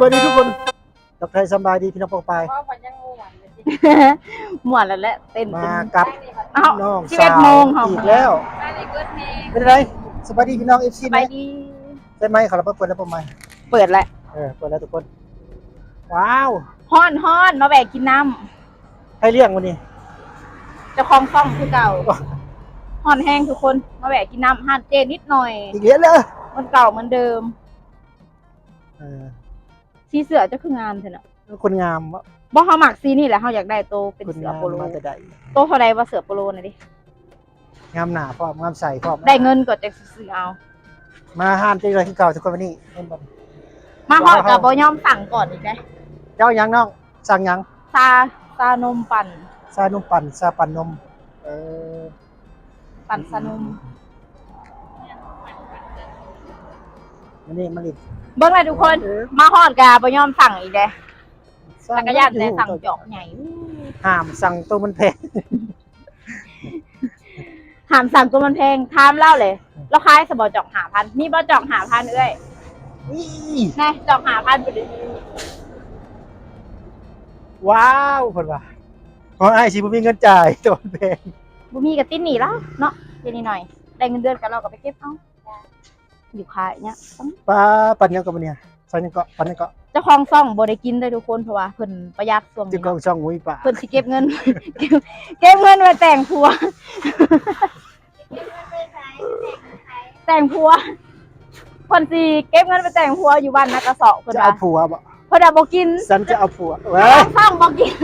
บายดีทุกคนทักทายสำบายดีพี่น้องปองปายเพราะมันยังงูหวานเลยสิม่วนแล้วแหละเต้นมาเป็นกับเอ้าน้องสิบสาเอ็ดวโมงค่ะอีกแล้วได้เลยก็เพลงเป็นไรสบายดีพี่น้องเอฟซีสไหมบายดีได้ไหมขอรับเปิดแล้วประมาณเปิดแล้วเออเปิดแล้วทุกคน ว้าวฮ้อนฮ้อนมาแบกกินน้ให้เลี้ยงวันนี้ำเจะคลองซ่องคือเก่าฮ้อนแห้งทุกคนมาแบกกินน้ำห่านเจนิดหน่อย อีกเลี้ยงเลยมันเก่าเหมือนเดิม เออ สีเสือเจะคืองามเถอะนะคนงามวะบ่เฮามักสีนี่แหละเฮาอยากได้โตเป็นคนเสืองามโปโลมาแต่ใดโตเท่าใดว่าเสือโปโลน่ะดิงามหนาพร้อมงามใส่พร้อมได้เงินก็จะซื้อเอา มาห้านเจอเลยที่เก่าทุกคนวันนี้เห็นบ่มาฮอดก็บ่ยอมสั่งก่อนอีกเด้เจ้ายังน้องสั่งยังซาซานมปั่นซานมปั่นซาปั่นนม เออปั่นซานมมันนี่มันอีก เบิ่งเลยทุกคน มาฮอดก็บ่ยอมสั่งอีกเด้จักรยานแต่สั่งจอกใหญ่ห้ามสั่งตัวมันแพงหามสั่งตัวมันแพงถามเล่าเลย เราขายสบอจอกหาพันมีบอจอกหาพันเอ้ยนี่แน่จอกหาพันไปดิว้าวเพิ่นว่าเพราะไอ้ายสิบ่มีเงินจ่ายตัวมันแพงบุมีกับติ้นหนีแล้วเนาะเดี๋ยวนี้หน่อย ได้เงินเดือนกันเราก็ไปเก็บเอา อยู่ขายเนี่ยต้องปลาปันยังก็บ่เนี่ยซอยยังก็ปันยังก็เจ้าของซ่องบ่ได้กินได้ทุกคนเพราะว่าเพิ่นประหยัดส่วงจึนี้งก็ช่องมุ้ยปลาเพิ่นสิเก็บเงินเก็บเก็บเงินไว้แต่งผัว แต่งผัวเพิ่นสิเก็บเงินไปแต่งผัวอยู่บ้านนักกระเสาะเพิ่นจะว่าเอาผัวบ่เพิ่นน่ะบ่กินฉันจะเอาผัวเว้เจ้ายของซ่องบ่กิน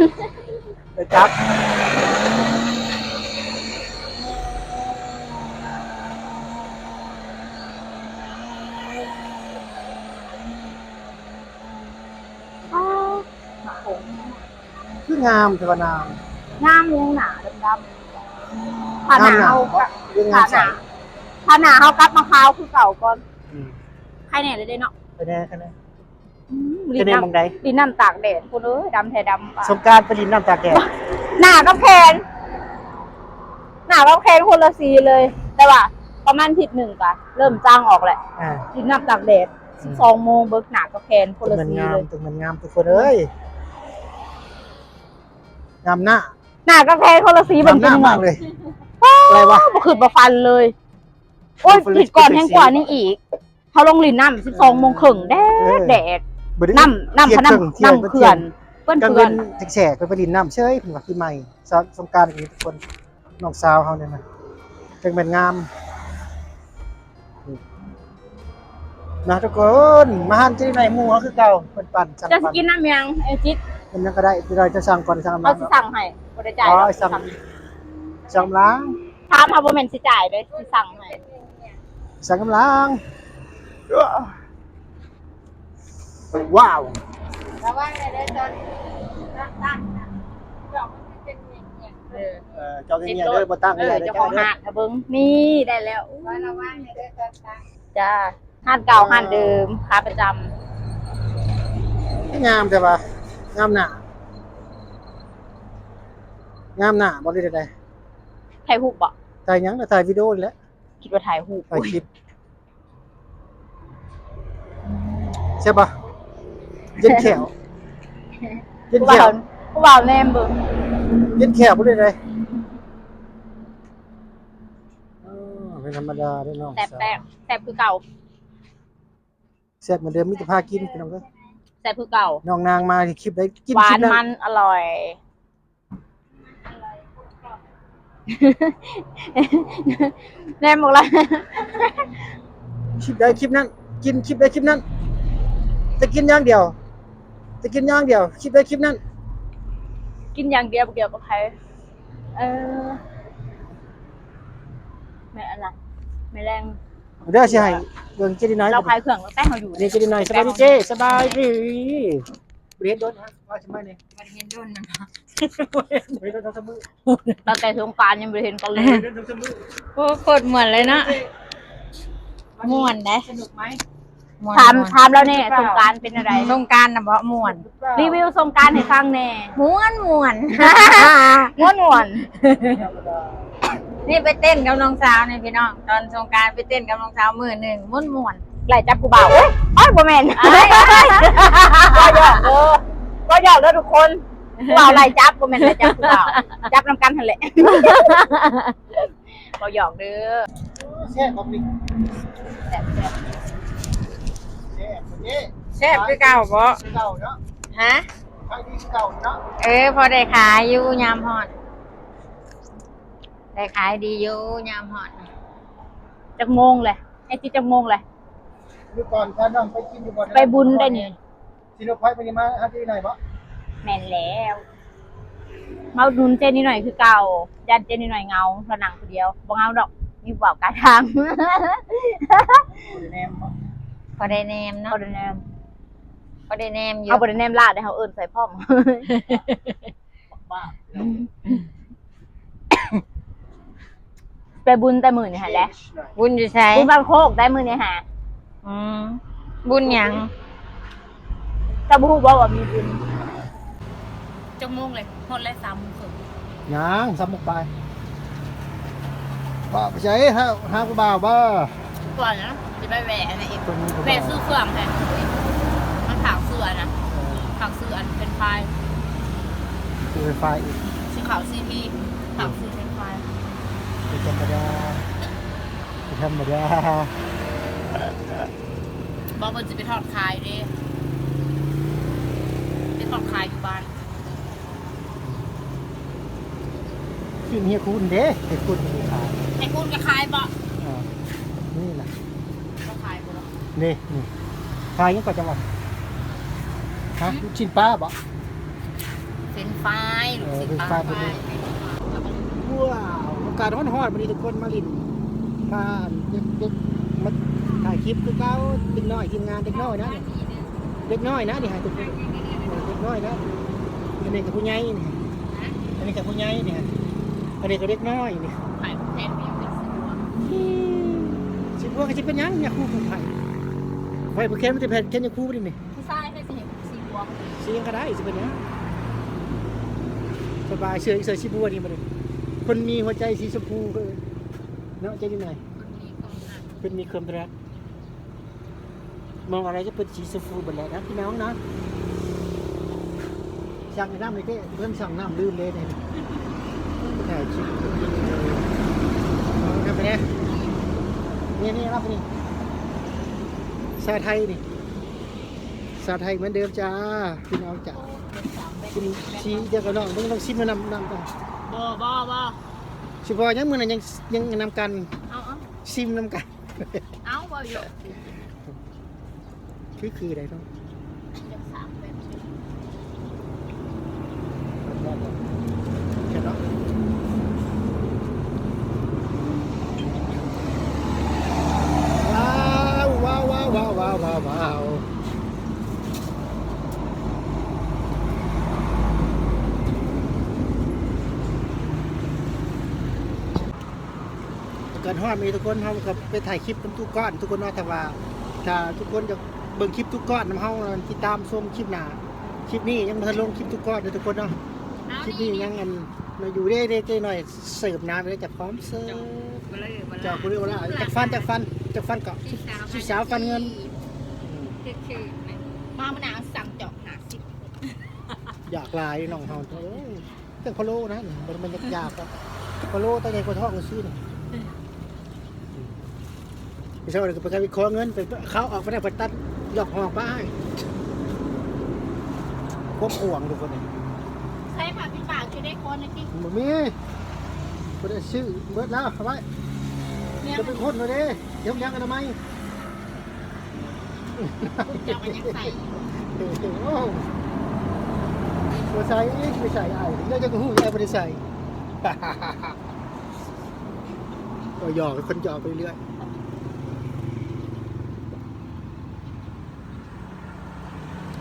ไปจับ งามเทวนามงามยังหนาดำๆผ่าหนาหนาเฮาเรื่องผ่างามหใส่นาผ่าหนาเฮากลับมะพร้าวคือเก่าก่อนอืมใครแน่เลยเด้เนาะไปแน่คะแนนอืมไปลิ้นแน่น้มองใดำลิ้นน้ำตากแดดคุณเอ้ยดำแท้ดำปะสงกรารไปดินน้ำตากแดดหนากับแขนหนากับแขนคนละสีเลย แต่ว่าประมาณทิศหนึ่งกะเริ่มจางออกแหละ อ่า ลิ้นน้ำตากแดดอืม สองโมงเบิกหนากับแขนคนละมันสีงาเลมยตึงมันงามทุกคนเอ้ย งามหน้าหนากับแขนคนละสีงาเบิ่มงหเป็น้านยังไงมากเลยอะไรวะบ่ขึ้นมาฟันเลย โอ้ยบ่เลยผิดก่อนเป็นสีแห้งกว่านี่อีกเขาลงลิ้นน้ำสิบสองโมงครึ่งแดเอดอแดดบ่ได้น้ำน้ำพะเที่ยงครึ่งน้ำน้ำเขื่อนเพื่อนกลางเพื่เว้อนนแฉกๆไปไปดินน้ำเชยเพิ่นว่าปีใหม่สงสงกรารอย่างนี้ทุกคนน้องสาวเฮาเนี่ยนะจังเป็นงามนะทุกคนมาหันที่ไหนหมู่เฮาคือเก่าเพิ่นปั่นสั่งจะปั่นกินน้ำยังไอ้จิ๊ ดมันยังก็ได้ที่เราจะสั่งก่อนสั่งเขาน้ำสิสั่งให้บริจ่ายอ๋อหรอกสั่งสั่งล้างถามเขาบ่แม่นสิจ่ายเลยสิสั่งให้สั่งกำลังว้าวระวังเลยเด้อจนรักตั้งนะดอกมันเป็นอย่างเงี้ยเออเออเจ้าเงี้ยๆเด้อบ่ตั้งเอเลอยเจ้าของหาดนะเบิ้งนี่ได้แล้วอู้ไว้ระวังเลยเด้อจนตั้งจ้าหาดเก่าหาดเดิมค้าประจงามแต่ว่า งามหน้างามหน้าบ่ได้ได้ำถ่ายรูปบ่ถ่ายหยังน่ะถ่ายวิดีโอนี่แหละคิดว่าถ่ายรูปถ่ายคลิปใช่ปะเย็นแขวเย็นผู้แขบ่าววผู้บ่าวแนมเบิ้งเย็นแขวบ่ได้เลยอ๋อเป็นธรรมดาเด้อน้องแซ่บแซ่บแซ่บคือเก่า แซ่บเหมือนเดิมมีแต่พากินพี่น้องเด้อ แซ่บคือเก่า น้องนางมาที่คลิปได้กินหวาคลินปนั้นมันอร่อย แนมบอกแล้วคลิปได้คลิปนั้น กินคลิปได้คลิปนั้นจะกินอย่างเดียวจะกินอย่างเดียวคลิปได้คลิปนั้นกินอย่างเดียวบ่เกี่ยวกับใครเออไม่อะไรไม่แรง เด้อสิให้ เบิ่งเจดีน้อยเราขายเครื่องตั้งแต่เขาอยู่นี่เจดีน้อยสบายดีเจ้สบายดีบ่เฮ็ดโดนฮะว่าสิมาเนี่ยมันเห็นโดนมันบ่เฮ็ดโดนทั้งสมือตั้งแต่สงกรารยังไม่เห็นกันเลยบ่เฮ็ดโดนทั้งสมือโอ้โคตรเหมือนเลยนะม่วนได้สนุกไหมถามถามแล้วเนี่ยสงกรารเป็นอะไรสงการนะบ่ม่วน รีวิวสงกรารให้ฟังแน่ม่วนม่วนม่วนม่วน นี่ไปเต้นกับน้องสาวนี่พี่น้อง ตอนสงกรารไปเต้นกับน้องสาวมือหนึ่งม่วนม่วนไล่จับกูบ่าวโอ้ยอ้อยบ่แม่นก็หยอกเด้อก็หยอกเด้อทุกคนกูบ่าวไล่จับบ่แม่นไล่จับกูบ่าวจับนำกันหั่นแหละก็หยอกเด้อแซ่บบ่มีแซ่บแซ่บบ่นี่แซ่บคือเก่าบ่เก่าเนาะฮะขายดีเก่าเนาะเออพอได้ขายอยู่ยามฮอด ได้ขายดีอยู่ยามฮอดๆจักโมงเลยไอ้ที่จักโมงเลยอยู่ก่อนพาน้องไปกินอยู่บ่ไปบุญได้นี่สิโนไผไปนี่มาหาที่ไหนบ่แม่นแล้ว มาอุดหนุนเจนนี่หน่อยคือเก่ายันเจนนี่หน่อยเงาเพราะหนังคนเดียวบ่เงาดอกมีบ่าวกลายทางแนมบ่พอได้แนมเนาะเอาเดนแนมพอได้แนมอยู่เอาบไดแนมลาดได้เขาเอิ้นใส่พ่อม บ้า ไปบุญแต่มื้อนี่หั่นแหละบุญอยู่ใช้บุญบางโคกได้มื้อนี่หาอืมบุญหยังถ้าบ่ฮู้ว่าว่ามีบุญจังโมงเลยหดเลยสามโมงครึ่งยังสมุกไปบ่ไปใช้หาหาผู้บ่าวบ่ก่อนนะจะไปแหวะนะเอ็มคนนี้ผู้แหวะบ่าวซื้อเครื่องแทนมันถางเสื้อนะถางเสื้ออันเป็นไฟล์คือไฟอีกสีขาวซีพีถางเสื้อเป็นไฟล์ เป็นธรรมดาเป็น ธรรมดาบอกมันจะไปทอดขายเด้ไปทอดขายอยู่บ้านขึ้นเฮียคุณเด้เฮียคุณมีขายไอ้คุณก็ขายบ่อ่านี่แหละก็ขายบ่หรอกนี่นี่ขายยังก่อนจังหวะฮะลูกชิ้นป้าบ่เป็นไฟล์ลูกศิษย์เออเป็นไฟล์ไฟล์ว้าวโอกาสร้อนฮอดวันนี้ทุกคนมาลิน มาเด็กๆมาถ่ายคลิปคือเก้าเด็กน้อยทีมงานเด็กน้อยนะเด็กน้อยนะนี่ฮะทุกเด็กน้อยนะอันนี้กับผู้ใหญ่นี่อันนี้กับผู้ใหญ่เนี่ยอันนี้กับเด็กน้อยนี่ขายแทนม่เป็นสิบวสิบว่าก็จะเป็นยังเนี่ยครู่ผู้ไทยไฟผู้แค้นมันจะแผ่นแค้นยังคู่ดินี่ผู้ชายให้สิเห็นสีบัวเสียงก็ได้สิเป็นยังสบายเชื่อเสือชิบัวนี่มาเลยคนมีหัวใจสีชมพูก็ เลยเนาะใจดีหน่อยคนนี้ก็งานเป็นมีความรักมองอะไรก็เป็นสีชมพูหมดแล้วนะพี่น้องนะสั่งน้ำเลยเด้เพิ่มสั่งน้ำลืมเลยเนี่ยถ่ายคลิปเอาทำไปเนี่ยนี่นี่รับไปนี่ชาไทยนี่ชาไทยเหมือนเดิมจ้าพี่น้องจ้ากินชีเดียวกับน้องต้องต้องชิมมานำนำกันบ่บ่บ่ เฉพาะยังมือนั้นยังยังนำกันเอาเอาชิมนำกัน เอาบ่อยู่คือคืออะไรต้อง จะสามเป็น แค่นั้นว้าวว้าวว้าวว้าวว้าวว้าวว้าวเกิน ฮอดมีทุกคนเขากับไปถ่ายคลิปกันทุกก้อน ทุกคนว่าแต่ว่าถ้าทุกคนจะเบิ่งคลิปทุกก้อนนำเฮาติดตามชมคลิปหน้าคลิปนี้ยังบ่ทันลงคลิปทุกก้อนเลยทุกคนเนาะคลิปนี้ยังอันมาอยู่ได้ได้หน่อยเสิร์ฟน้ำไปเลยจากพร้อมเสิร์ฟมาเลยมาเลยจากคุณเรียกว่าอะไรจากฟันจากฟันจากฟันกาะชิสาวฟันเงินมามันาวสั่งจาะหาสิบอยากลายน้องเฮาเอ้ยเรื่องพะโล้นะมันมันยากๆอะพะโล้ตั้งใจกว่าท้องกันซื้อนี่พี่ชาวเลย ไปการวิเคราะห์เงินไปเขาออกไปได้ไปตัดหยอกหอกป้ายพวกห่วงทุกคนเลยใช้ผักพี่ปากคือได้คนนะที่บ่มีบ่ได้ซื้อเบิดแล้วเอาไว้เนี่ยจะเป็นคนเลยเด้เดี๋ยวยังกันทำไมเจ้ามันยังใส่โอ้โหบ่ใส่ไม่ใส่ไอ้เดี๋ยวจะกูหูไอ้บ่ได้ใส่ก็หยอกคนหยอกไปเรื่อย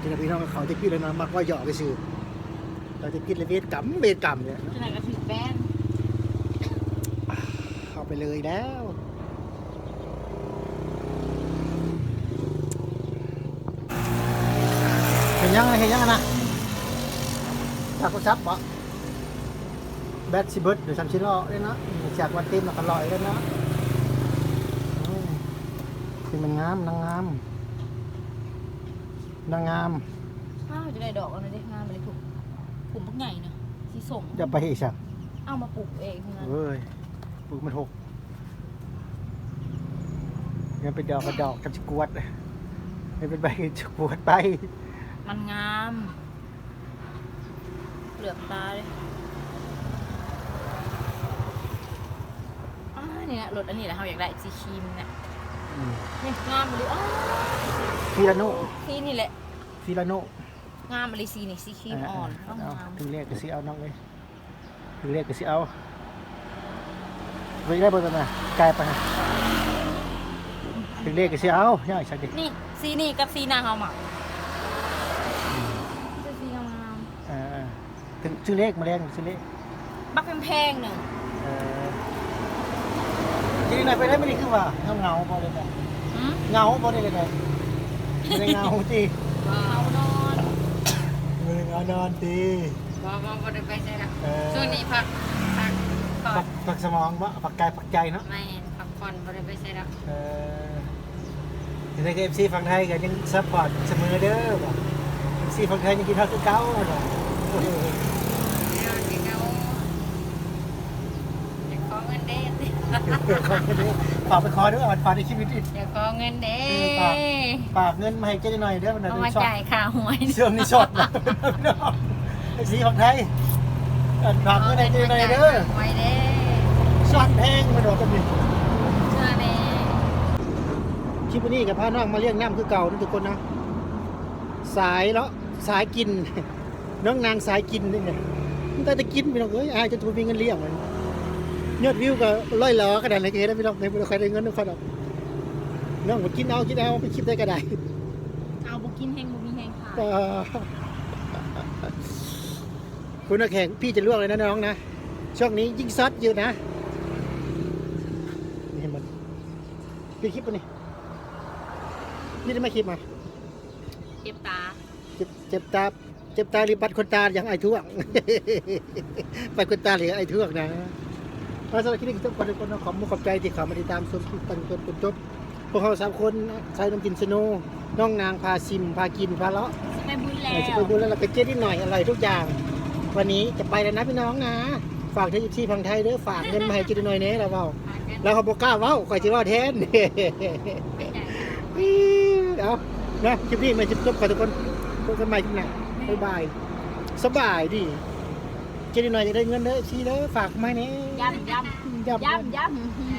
ที่เราพี่น้องกับเขาจะคิดแล้วนะมักว่าหยอกไปซื่อเราจะคิดเลยเวทกรรมเวทกรรมเนี่ยขนาดก็ถือแป้นเอาไปเลยแล้วเห็นยังไงเห็นยังไงนะจากกุซับบ่แบตสิเบิร์ดหรือซัมชิโร่เลยเนาะจากวันเต็มแล้วก็ลอยเลยเนาะอืมที่มันงามนางงาม นางงามอ้าวจะได้ดอกอะไรได้งามเลยถูกกลุ่มพวกใหญ่นะสีส่งจะไปอีกสักเอามาปลูกเองทั้งนั้นเว้ยปลูกมันหกยังเป็นดอกกระดอกกับชกวดยังเป็นใบชกวดไป มันงามเหลือบตาเลยอ้านี่นะรถอันนี้แหละเขาอยากได้สีครีมเนี่ยอืมนี่งามเลยอ้า วฟิลาโนสีนี่แหละฟิลาโนงามเลยสีนี่สีครีมอ่อนต้องเอางามถึงเรียกก็สิเอาน้องเลยถึงเรียกก็สิเอาไปได้บ่ตัวน่ะกลายไปฮะถึงเรียกก็สิเอาย่อยสักดินี่สีนี่กับสีนางเอาหมักจะสีงามเออถึงชื่อเลขมาแรงชื่อเลขๆบักแพงๆหนึ่งเออทีนี้ไหนไปได้ไม่ได้คือว่าเงาเงาพอเลยนะหืมเงาพอได้เลยนะ ไม่ได้เงาจีเอานอนไม่ได้เงานอนจีบ่บ่บ่ได้ไปใช่ละเออช่วงนี้พักพักผ่อปันกปักสมองวะปักกายปักใจเนาะไม่พักผ่อนบ่ได้ไปใช่ละเออในเอฟซีฝั่งไทยก็ยังซัพพอร์ตเสมอเด้อบ่เอฟซีฝั่งไทยยังกินข้าวคือเก่าเนาะเออ แล้วที่เขาอยากขอเงินเด้สิ ขอบคุณเด้อ ฝากไปขอด้วยอ่อนฝากในชีวิตอีกอยากขอเงินเด้ฝากเงินมาให้เจ๊หน่อยเด้อมันน่ะเอาเป็นมาช็อตจ่ายค่าหวยเสื่อมนี่ช็อตนะพี่น้องเอฟซีฝั่งไทยอ่อนฝากเงินให้เจ๊หน่อยเด้อไว้เด้ช็อตแพงมาโดดกันนี่เชื่อเด้คลิปนี้กับพาน้องมาเลี้ยงน้ำคือเก่านะทุกคนนะ สายแล้วสายกิน น้องนางสายกินนี่ไงมันแต่จะกินพี่น้องเอ้ยอายจะถูกมีเงินเลี้ยงมัน ยอดวิวก็ร้อยล้อกระดานอะไรกันนะพี่น้องในบุรีใครได้เงินทุกคนหรอกน้องมากินเอากินเอาไปคลิปได้ก็ได้เอาบุกินแห้งบุมีแห้งค่ะเอ่อคุณนักแข่งพี่จะลวกเลยนะน้องนะช่วงนี้ยิ่งซอสเยอะนะนี่เห็นมันพี่คลิปปะนี่นี่ได้ไหมคลิปมาเจ็บตาเจ็บเจ็บตาเจ็บตาหรือปัดคนตาอย่างไอ้ท่วงปัดคนตาหรือไอ้ท่วงนะ มาสำหรับคลิปนี้ทุกคนทุกคนขอบคุณขอบใจที่เขามาติดตามชมกันจนจนจบพวกเราสามคนใช้น้ำกินสโนว์น้องนางพาซิมพากินพาเลาะไปบุญแล้ไหนจะไปบุญแล้วเราก็เจ๊นิดหน่อยอร่อยทุกอย่าง วันนี้จะไปแล้วนะพี่น้องนะฝากเธออยู่ที่พังไทยเด้อฝากเงินมาให้เจ๊นิดหน่อยเน้เราเปล่าแล้วเขาบอกกล้าเว้าคอยจะว่าแทนเอานะคลิปนี้มาจบจบกันทุกคนพบกันใหม่คลิปหน้าบ๊ายบายสบายดี เจดีหน่อยจะได้เงินเด้อชีเด้อฝากไม่เนี้ย้ำย้ำยับย้ำย้ำ